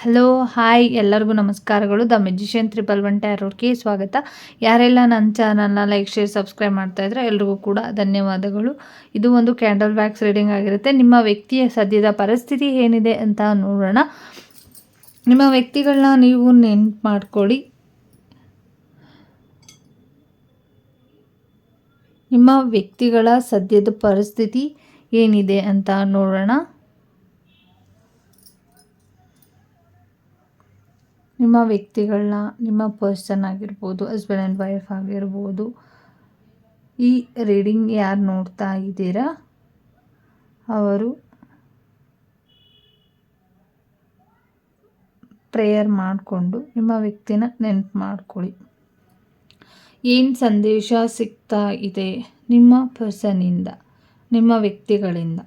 Hello hi ಎಲ್ಲರಿಗೂ ನಮಸ್ಕಾರಗಳು. The magician triple one ಅವ್ರಿಗೆ ಸ್ವಾಗತ. ಯಾರೆಲ್ಲ ನನ್ನ ಚಾನಲ್ನ ಲೈಕ್, ಶೇರ್, ಸಬ್ಸ್ಕ್ರೈಬ್ ಮಾಡ್ತಾ ಇದ್ರೆ ಎಲ್ರಿಗೂ ಕೂಡ ಧನ್ಯವಾದಗಳು. ಇದು ಒಂದು ಕ್ಯಾಂಡಲ್ ಬ್ಯಾಕ್ಸ್ ರೀಡಿಂಗ್ ಆಗಿರುತ್ತೆ. ನಿಮ್ಮ ವ್ಯಕ್ತಿಯ ಸದ್ಯದ ಪರಿಸ್ಥಿತಿ ಏನಿದೆ ಅಂತ ನೋಡೋಣ. ನಿಮ್ಮ ವ್ಯಕ್ತಿಗಳನ್ನ ನೀವು ನೆನ್ಪು ಮಾಡ್ಕೊಳ್ಳಿ. ನಿಮ್ಮ ವ್ಯಕ್ತಿಗಳ ಸದ್ಯದ ಪರಿಸ್ಥಿತಿ ಏನಿದೆ ಅಂತ ನೋಡೋಣ. ನಿಮ್ಮ ವ್ಯಕ್ತಿಗಳನ್ನ, ನಿಮ್ಮ ಪರ್ಸನ್ ಆಗಿರ್ಬೋದು ಹಸ್ಬೆಂಡ್ ಆ್ಯಂಡ್ ವೈಫ್ ಆಗಿರ್ಬೋದು, ಈ ರೀಡಿಂಗ್ ಯಾರು ನೋಡ್ತಾ ಇದ್ದೀರಾ? ಅವರು ಪ್ರೇಯರ್ ಮಾಡಿಕೊಂಡು ನಿಮ್ಮ ವ್ಯಕ್ತಿನ ನೆನಪು ಮಾಡ್ಕೊಳ್ಳಿ. ಏನು ಸಂದೇಶ ಸಿಗ್ತಾ ಇದೆ ನಿಮ್ಮ ಪರ್ಸನಿಂದ ನಿಮ್ಮ ವ್ಯಕ್ತಿಗಳಿಂದ?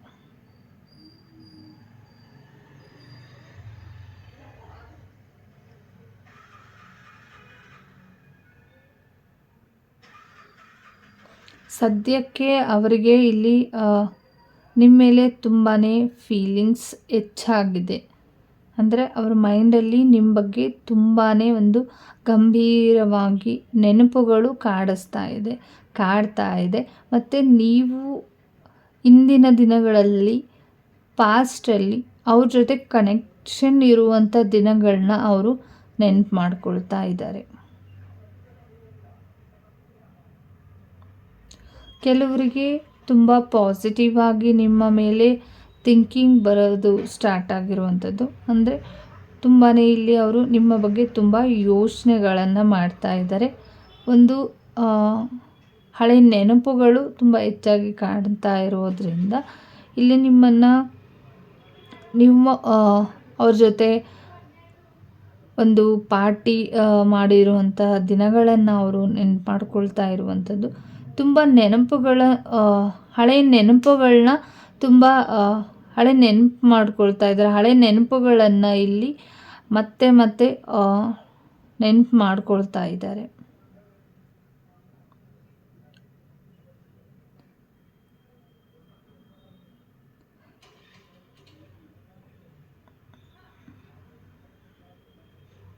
ಸದ್ಯಕ್ಕೆ ಅವರಿಗೆ ಇಲ್ಲಿ ನಿಮ್ಮ ಮೇಲೆ ತುಂಬಾ ಫೀಲಿಂಗ್ಸ್ ಹೆಚ್ಚಾಗಿದೆ. ಅಂದರೆ ಅವ್ರ ಮೈಂಡಲ್ಲಿ ನಿಮ್ಮ ಬಗ್ಗೆ ತುಂಬಾ ಒಂದು ಗಂಭೀರವಾಗಿ ನೆನಪುಗಳು ಕಾಡಿಸ್ತಾ ಇದೆ, ಕಾಡ್ತಾ ಇದೆ. ಮತ್ತು ನೀವು ಇಂದಿನ ದಿನಗಳಲ್ಲಿ ಪಾಸ್ಟಲ್ಲಿ ಅವ್ರ ಜೊತೆ ಕನೆಕ್ಷನ್ ಇರುವಂಥ ದಿನಗಳನ್ನ ಅವರು ನೆನಪು ಮಾಡ್ಕೊಳ್ತಾ ಇದ್ದಾರೆ. ಕೆಲವರಿಗೆ ತುಂಬ ಪಾಸಿಟಿವ್ ಆಗಿ ನಿಮ್ಮ ಮೇಲೆ ಥಿಂಕಿಂಗ್ ಬರೋದು ಸ್ಟಾರ್ಟ್ ಆಗಿರುವಂಥದ್ದು. ಅಂದರೆ ತುಂಬಾ ಇಲ್ಲಿ ಅವರು ನಿಮ್ಮ ಬಗ್ಗೆ ತುಂಬ ಯೋಚನೆಗಳನ್ನು ಮಾಡ್ತಾ ಇದ್ದಾರೆ. ಒಂದು ಹಳೆ ನೆನಪುಗಳು ತುಂಬ ಹೆಚ್ಚಾಗಿ ಕಾಣ್ತಾ ಇರೋದ್ರಿಂದ ಇಲ್ಲಿ ನಿಮ್ಮನ್ನು ನಿಮ್ಮ ಅವ್ರ ಜೊತೆ ಒಂದು ಪಾರ್ಟಿ ಮಾಡಿರುವಂತಹ ದಿನಗಳನ್ನು ಅವರು ನೆನ್ಪು ಮಾಡ್ಕೊಳ್ತಾ ಇರುವಂಥದ್ದು. ತುಂಬ ನೆನಪುಗಳ ಹಳೆ ನೆನಪುಗಳನ್ನ ತುಂಬ ಹಳೆ ನೆನಪು ಮಾಡ್ಕೊಳ್ತಾ ಇದ್ದಾರೆ. ಹಳೆ ನೆನಪುಗಳನ್ನು ಇಲ್ಲಿ ಮತ್ತೆ ಮತ್ತೆ ನೆನಪು ಮಾಡ್ಕೊಳ್ತಾ ಇದ್ದಾರೆ.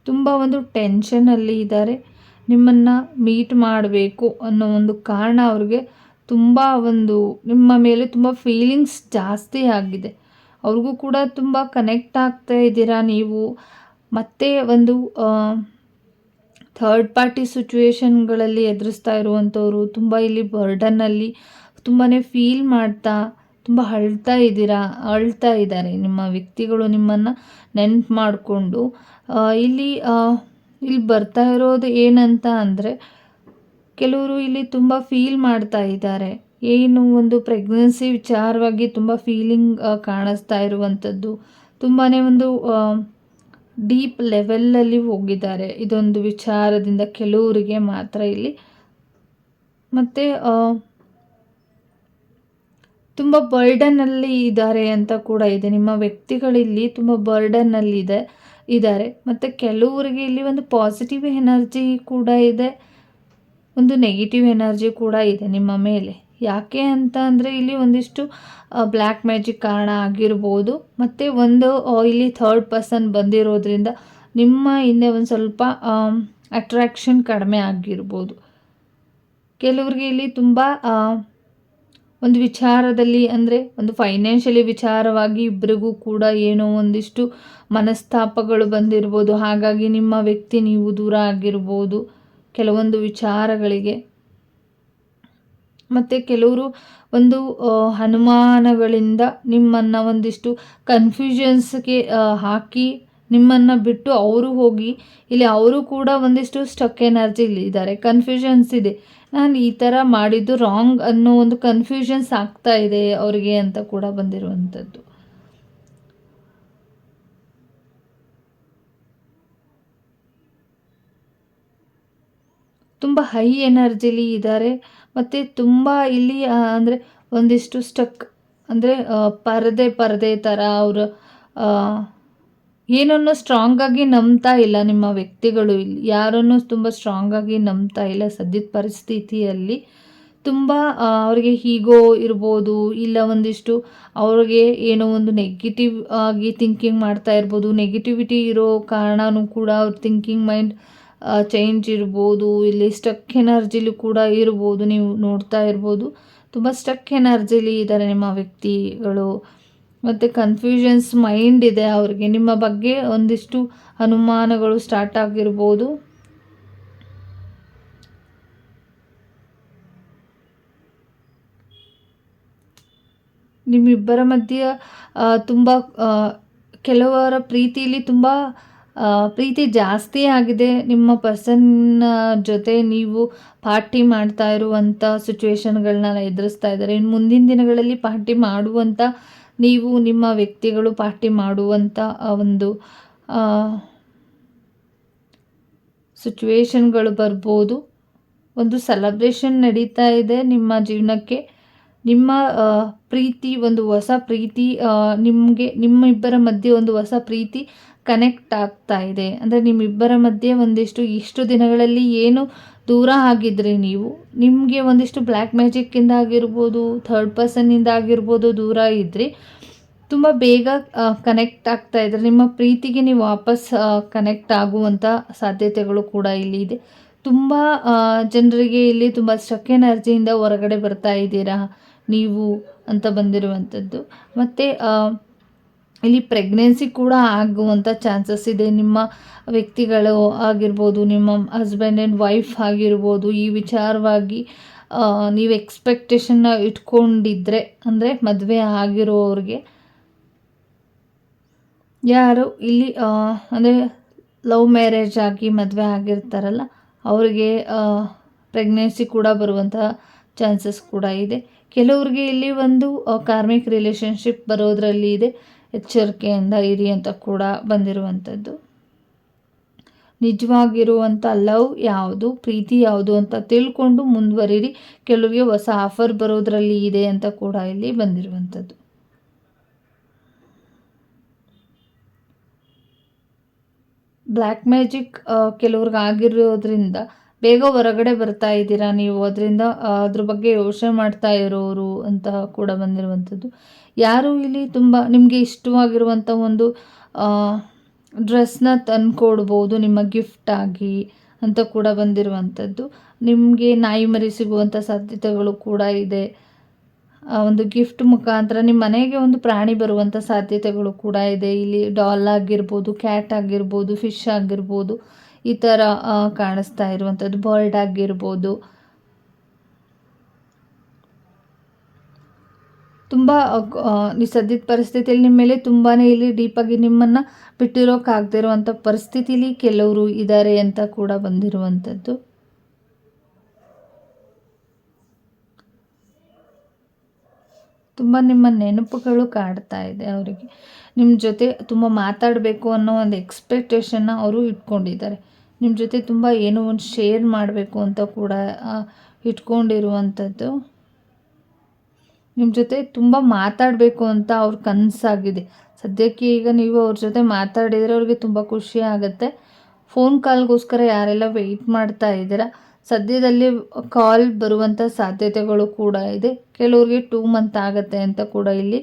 ತುಂಬ ಒಂದು ಟೆನ್ಷನಲ್ಲಿ ಇದ್ದಾರೆ. ನಿಮ್ಮನ್ನು ಮೀಟ್ ಮಾಡಬೇಕು ಅನ್ನೋ ಒಂದು ಕಾರಣ ಅವ್ರಿಗೆ ತುಂಬ ಒಂದು, ನಿಮ್ಮ ಮೇಲೆ ತುಂಬ ಫೀಲಿಂಗ್ಸ್ ಜಾಸ್ತಿ ಆಗಿದೆ. ಅವ್ರಿಗೂ ಕೂಡ ತುಂಬ ಕನೆಕ್ಟ್ ಆಗ್ತಾ ಇದ್ದೀರಾ ನೀವು? ಮತ್ತೆ ಒಂದು ಥರ್ಡ್ ಪಾರ್ಟಿ ಸಿಚುವೇಶನ್ಗಳಲ್ಲಿ ಎದುರಿಸ್ತಾ ಇರುವಂಥವ್ರು ತುಂಬ ಇಲ್ಲಿ ಬರ್ಡನ್ನಲ್ಲಿ ತುಂಬಾ ಫೀಲ್ ಮಾಡ್ತಾ, ತುಂಬ ಅಳ್ತಾ ಇದ್ದೀರಾ? ಅಳ್ತಾ ಇದ್ದಾರೆ. ನಿಮ್ಮ ವ್ಯಕ್ತಿಗಳು ನಿಮ್ಮನ್ನು ನೆನ್ಪು ಮಾಡಿಕೊಂಡು ಇಲ್ಲಿ ಇಲ್ಲಿ ಬರ್ತಾ ಇರೋದು ಏನಂತ ಅಂದರೆ, ಕೆಲವರು ಇಲ್ಲಿ ತುಂಬ ಫೀಲ್ ಮಾಡ್ತಾ ಇದ್ದಾರೆ. ಏನು ಒಂದು ಪ್ರೆಗ್ನೆನ್ಸಿ ವಿಚಾರವಾಗಿ ತುಂಬ ಫೀಲಿಂಗ್ ಕಾಣಿಸ್ತಾ ಇರುವಂಥದ್ದು ತುಂಬಾ ಒಂದು ಡೀಪ್ ಲೆವೆಲಲ್ಲಿ ಹೋಗಿದ್ದಾರೆ. ಇದೊಂದು ವಿಚಾರದಿಂದ ಕೆಲವರಿಗೆ ಮಾತ್ರ ಇಲ್ಲಿ. ಮತ್ತು ತುಂಬ ಬರ್ಡನ್ನಲ್ಲಿ ಇದ್ದಾರೆ ಅಂತ ಕೂಡ ಇದೆ. ನಿಮ್ಮ ವ್ಯಕ್ತಿಗಳಿಲ್ಲಿ ತುಂಬ ಬರ್ಡನ್ನಲ್ಲಿದೆ ಇದ್ದಾರೆ. ಮತ್ತು ಕೆಲವರಿಗೆ ಇಲ್ಲಿ ಒಂದು ಪಾಸಿಟಿವ್ ಎನರ್ಜಿ ಕೂಡ ಇದೆ. ಒಂದು ನೆಗೆಟಿವ್ ಎನರ್ಜಿ ಕೂಡ ಇದೆ ನಿಮ್ಮ ಮೇಲೆ. ಯಾಕೆ ಅಂತ ಅಂದರೆ ಇಲ್ಲಿ ಒಂದಿಷ್ಟು ಬ್ಲ್ಯಾಕ್ ಮ್ಯಾಜಿಕ್ ಕಾರಣ ಆಗಿರ್ಬೋದು. ಮತ್ತು ಒಂದು ಇಲ್ಲಿ ಥರ್ಡ್ ಪರ್ಸನ್ ಬಂದಿರೋದ್ರಿಂದ ನಿಮ್ಮ ಹಿಂದೆ ಒಂದು ಸ್ವಲ್ಪ ಅಟ್ರಾಕ್ಷನ್ ಕಡಿಮೆ ಆಗಿರ್ಬೋದು. ಕೆಲವ್ರಿಗೆ ಇಲ್ಲಿ ತುಂಬ ಒಂದು ವಿಚಾರದಲ್ಲಿ ಅಂದರೆ ಒಂದು ಫೈನಾನ್ಷಿಯಲಿ ವಿಚಾರವಾಗಿ ಇಬ್ಬರಿಗೂ ಕೂಡ ಏನೋ ಒಂದಿಷ್ಟು ಮನಸ್ತಾಪಗಳು ಬಂದಿರ್ಬೋದು. ಹಾಗಾಗಿ ನಿಮ್ಮ ವ್ಯಕ್ತಿ ನೀವು ದೂರ ಆಗಿರ್ಬೋದು ಕೆಲವೊಂದು ವಿಚಾರಗಳಿಗೆ. ಮತ್ತು ಕೆಲವರು ಒಂದು ಅನುಮಾನಗಳಿಂದ ನಿಮ್ಮನ್ನು ಒಂದಿಷ್ಟು ಕನ್ಫ್ಯೂಷನ್ಸ್ಗೆ ಹಾಕಿ ನಿಮ್ಮನ್ನು ಬಿಟ್ಟು ಅವರು ಹೋಗಿ, ಇಲ್ಲಿ ಅವರು ಕೂಡ ಒಂದಿಷ್ಟು ಸ್ಟಕ್ ಎನರ್ಜಿಲಿ ಇದ್ದಾರೆ. ಕನ್ಫ್ಯೂಷನ್ಸ್ ಇದೆ. ನಾನು ಈ ಥರ ಮಾಡಿದ್ದು ರಾಂಗ್ ಅನ್ನೋ ಒಂದು ಕನ್ಫ್ಯೂಷನ್ಸ್ ಆಗ್ತಾ ಇದೆ ಅವರಿಗೆ ಅಂತ ಕೂಡ ಬಂದಿರುವಂಥದ್ದು. ತುಂಬ ಹೈ ಎನರ್ಜಿಲಿ ಇದ್ದಾರೆ. ಮತ್ತು ತುಂಬ ಇಲ್ಲಿ ಅಂದರೆ ಒಂದಿಷ್ಟು ಸ್ಟಕ್ ಅಂದರೆ ಪರದೆ ಪರದೆ ಥರ ಅವರು ಏನನ್ನು ಸ್ಟ್ರಾಂಗಾಗಿ ನಂಬ್ತಾ ಇಲ್ಲ ನಿಮ್ಮ ವ್ಯಕ್ತಿಗಳು ಇಲ್ಲಿ. ಯಾರನ್ನು ತುಂಬ ಸ್ಟ್ರಾಂಗಾಗಿ ನಂಬ್ತಾ ಇಲ್ಲ ಸದ್ಯದ ಪರಿಸ್ಥಿತಿಯಲ್ಲಿ. ತುಂಬ ಅವರಿಗೆ ಹೀಗೋ ಇರ್ಬೋದು, ಇಲ್ಲ ಒಂದಿಷ್ಟು ಅವ್ರಿಗೆ ಏನೋ ಒಂದು ನೆಗೆಟಿವ್ ಆಗಿ ಥಿಂಕಿಂಗ್ ಮಾಡ್ತಾ ಇರ್ಬೋದು. ನೆಗೆಟಿವಿಟಿ ಇರೋ ಕಾರಣನೂ ಕೂಡ ಅವ್ರ ಥಿಂಕಿಂಗ್ ಮೈಂಡ್ ಚೇಂಜ್ ಇರ್ಬೋದು. ಇಲ್ಲಿ ಸ್ಟಕ್ ಎನರ್ಜಿಲಿ ಕೂಡ ಇರ್ಬೋದು. ನೀವು ನೋಡ್ತಾ ಇರ್ಬೋದು. ತುಂಬ ಸ್ಟಕ್ ಎನರ್ಜಿಲಿ ಇದ್ದಾರೆ ನಿಮ್ಮ ವ್ಯಕ್ತಿಗಳು. ಮತ್ತು ಕನ್ಫ್ಯೂಷನ್ಸ್ ಮೈಂಡ್ ಇದೆ ಅವ್ರಿಗೆ. ನಿಮ್ಮ ಬಗ್ಗೆ ಒಂದಿಷ್ಟು ಅನುಮಾನಗಳು ಸ್ಟಾರ್ಟ್ ಆಗಿರ್ಬೋದು. ನಿಮ್ಮಿಬ್ಬರ ಮಧ್ಯೆ ತುಂಬ ಕೆಲವರ ಪ್ರೀತಿಯಲ್ಲಿ ತುಂಬ ಪ್ರೀತಿ ಜಾಸ್ತಿ ಆಗಿದೆ. ನಿಮ್ಮ ಪರ್ಸನ್ ಜೊತೆ ನೀವು ಪಾರ್ಟಿ ಮಾಡ್ತಾ ಇರುವಂಥ ಸಿಚುವೇಶನ್ಗಳನ್ನೆಲ್ಲ ಎದುರಿಸ್ತಾ ಇದ್ದಾರೆ. ಇನ್ನು ಮುಂದಿನ ದಿನಗಳಲ್ಲಿ ಪಾರ್ಟಿ ಮಾಡುವಂಥ ನೀವು ನಿಮ್ಮ ವ್ಯಕ್ತಿಗಳು ಪಾರ್ಟಿ ಮಾಡುವಂಥ ಒಂದು ಸಿಚುವೇಶನ್ಗಳು ಬರ್ಬೋದು. ಒಂದು ಸೆಲೆಬ್ರೇಷನ್ ನಡೀತಾ ಇದೆ ನಿಮ್ಮ ಜೀವನಕ್ಕೆ. ನಿಮ್ಮ ಪ್ರೀತಿ, ಒಂದು ಹೊಸ ಪ್ರೀತಿ ನಿಮಗೆ, ನಿಮ್ಮಿಬ್ಬರ ಮಧ್ಯೆ ಒಂದು ಹೊಸ ಪ್ರೀತಿ ಕನೆಕ್ಟ್ ಆಗ್ತಾ ಇದೆ. ಅಂದರೆ ನಿಮ್ಮಿಬ್ಬರ ಮಧ್ಯೆ ಒಂದಿಷ್ಟು ಇಷ್ಟು ದಿನಗಳಲ್ಲಿ ಏನು ದೂರ ಆಗಿದ್ರಿ ನೀವು, ನಿಮಗೆ ಒಂದಿಷ್ಟು ಬ್ಲ್ಯಾಕ್ ಮ್ಯಾಜಿಕ್ಕಿಂದ ಆಗಿರ್ಬೋದು ಥರ್ಡ್ ಪರ್ಸನ್ನಿಂದ ಆಗಿರ್ಬೋದು ದೂರ ಇದ್ರಿ ತುಂಬ ಬೇಗ ಕನೆಕ್ಟ್ ಆಗ್ತಾ ಇದ್ದರೆ ನಿಮ್ಮ ಪ್ರೀತಿಗೆ ನೀವು ವಾಪಸ್ ಕನೆಕ್ಟ್ ಆಗುವಂಥ ಸಾಧ್ಯತೆಗಳು ಕೂಡ ಇಲ್ಲಿ ಇದೆ. ತುಂಬ ಜನರಿಗೆ ಇಲ್ಲಿ ತುಂಬ ಸ್ಟಕ್ ಎನರ್ಜಿಯಿಂದ ಹೊರಗಡೆ ಬರ್ತಾ ಇದ್ದೀರಾ ನೀವು ಅಂತ ಬಂದಿರುವಂಥದ್ದು ಮತ್ತು ಇಲ್ಲಿ ಪ್ರೆಗ್ನೆನ್ಸಿ ಕೂಡ ಆಗುವಂಥ ಚಾನ್ಸಸ್ ಇದೆ. ನಿಮ್ಮ ವ್ಯಕ್ತಿಗಳು ಆಗಿರ್ಬೋದು, ನಿಮ್ಮ ಹಸ್ಬೆಂಡ್ ಆ್ಯಂಡ್ ವೈಫ್ ಆಗಿರ್ಬೋದು, ಈ ವಿಚಾರವಾಗಿ ನೀವು ಎಕ್ಸ್ಪೆಕ್ಟೇಷನ್ನ ಇಟ್ಕೊಂಡಿದ್ರೆ, ಅಂದರೆ ಮದುವೆ ಆಗಿರೋರಿಗೆ ಯಾರು ಇಲ್ಲಿ ಅಂದರೆ ಲವ್ ಮ್ಯಾರೇಜ್ ಆಗಿ ಮದುವೆ ಆಗಿರ್ತಾರಲ್ಲ, ಅವರಿಗೆ ಪ್ರೆಗ್ನೆನ್ಸಿ ಕೂಡ ಬರುವಂತಹ ಚಾನ್ಸಸ್ ಕೂಡ ಇದೆ. ಕೆಲವ್ರಿಗೆ ಇಲ್ಲಿ ಒಂದು ಕಾರ್ಮಿಕ್ ರಿಲೇಷನ್ಶಿಪ್ ಬರೋದರಲ್ಲಿ ಇದೆ. ಎಚ್ಚರಿಕೆಯಿಂದ ಇರಿ ಅಂತ ಕೂಡ ಬಂದಿರುವಂಥದ್ದು. ನಿಜವಾಗಿರುವಂಥ ಲವ್ ಯಾವುದು, ಪ್ರೀತಿ ಯಾವುದು ಅಂತ ತಿಳ್ಕೊಂಡು ಮುಂದುವರಿರಿ. ಕೆಲವರಿಗೆ ಹೊಸ ಆಫರ್ ಬರೋದರಲ್ಲಿ ಇದೆ ಅಂತ ಕೂಡ ಇಲ್ಲಿ ಬಂದಿರುವಂಥದ್ದು. ಬ್ಲ್ಯಾಕ್ ಮ್ಯಾಜಿಕ್ ಕೆಲವ್ರಿಗೆ ಆಗಿರೋದ್ರಿಂದ ಬೇಗ ಹೊರಗಡೆ ಬರ್ತಾ ಇದ್ದೀರಾ ನೀವು? ಅದರಿಂದ ಅದ್ರ ಬಗ್ಗೆ ಯೋಚನೆ ಮಾಡ್ತಾ ಇರೋರು ಅಂತ ಕೂಡ ಬಂದಿರುವಂಥದ್ದು. ಯಾರು ಇಲ್ಲಿ ತುಂಬ ನಿಮಗೆ ಇಷ್ಟವಾಗಿರುವಂಥ ಒಂದು ಡ್ರೆಸ್ನ ತಂದುಕೊಡ್ಬೋದು, ನಿಮ್ಮ ಗಿಫ್ಟ್ ಆಗಿ ಅಂತ ಕೂಡ ಬಂದಿರುವಂಥದ್ದು. ನಿಮಗೆ ನಾಯಿ ಮರಿ ಸಿಗುವಂಥ ಸಾಧ್ಯತೆಗಳು ಕೂಡ ಇದೆ. ಒಂದು ಗಿಫ್ಟ್ ಮುಖಾಂತರ ನಿಮ್ಮ ಮನೆಗೆ ಒಂದು ಪ್ರಾಣಿ ಬರುವಂಥ ಸಾಧ್ಯತೆಗಳು ಕೂಡ ಇದೆ. ಇಲ್ಲಿ ಡಾಲ್ ಆಗಿರ್ಬೋದು ಕ್ಯಾಟ್ ಆಗಿರ್ಬೋದು ಫಿಶ್ ಆಗಿರ್ಬೋದು. ಈ ಥರ ಕಾಣಿಸ್ತಾ ಇರುವಂಥದ್ದು. ಬರ್ಡ್ ಆಗಿರ್ಬೋದು. ತುಂಬ ಸದ್ಯದ ಪರಿಸ್ಥಿತಿಯಲ್ಲಿ ನಿಮ್ಮ ಮೇಲೆ ತುಂಬಾ ಇಲ್ಲಿ ಡೀಪಾಗಿ ನಿಮ್ಮನ್ನು ಬಿಟ್ಟಿರೋಕ್ಕಾಗದೇ ಇರುವಂಥ ಪರಿಸ್ಥಿತಿಲಿ ಕೆಲವರು ಇದ್ದಾರೆ ಅಂತ ಕೂಡ ಬಂದಿರುವಂಥದ್ದು. ತುಂಬ ನಿಮ್ಮ ನೆನಪುಗಳು ಕಾಡ್ತಾ ಇದೆ ಅವರಿಗೆ. ನಿಮ್ಮ ಜೊತೆ ತುಂಬ ಮಾತಾಡಬೇಕು ಅನ್ನೋ ಒಂದು ಎಕ್ಸ್ಪೆಕ್ಟೇಷನ್ನ ಅವರು ಇಟ್ಕೊಂಡಿದ್ದಾರೆ. ನಿಮ್ಮ ಜೊತೆ ತುಂಬ ಏನೋ ಒಂದು ಶೇರ್ ಮಾಡಬೇಕು ಅಂತ ಕೂಡ ಇಟ್ಕೊಂಡಿರುವಂಥದ್ದು ನಿಮ್ಮ ಜೊತೆ ತುಂಬ ಮಾತಾಡಬೇಕು ಅಂತ ಅವ್ರ ಕನಸಾಗಿದೆ. ಸದ್ಯಕ್ಕೆ ಈಗ ನೀವು ಅವ್ರ ಜೊತೆ ಮಾತಾಡಿದರೆ ಅವ್ರಿಗೆ ತುಂಬ ಖುಷಿ ಆಗುತ್ತೆ. ಫೋನ್ ಕಾಲ್ಗೋಸ್ಕರ ಯಾರೆಲ್ಲ ವೆಯ್ಟ್ ಮಾಡ್ತಾ ಇದ್ದೀರಾ? ಸದ್ಯದಲ್ಲಿ ಕಾಲ್ ಬರುವಂತ ಸಾಧ್ಯತೆಗಳು ಕೂಡ ಇದೆ. ಕೆಲವರಿಗೆ ಟೂ ಮಂತ್ ಆಗುತ್ತೆ ಅಂತ ಕೂಡ ಇಲ್ಲಿ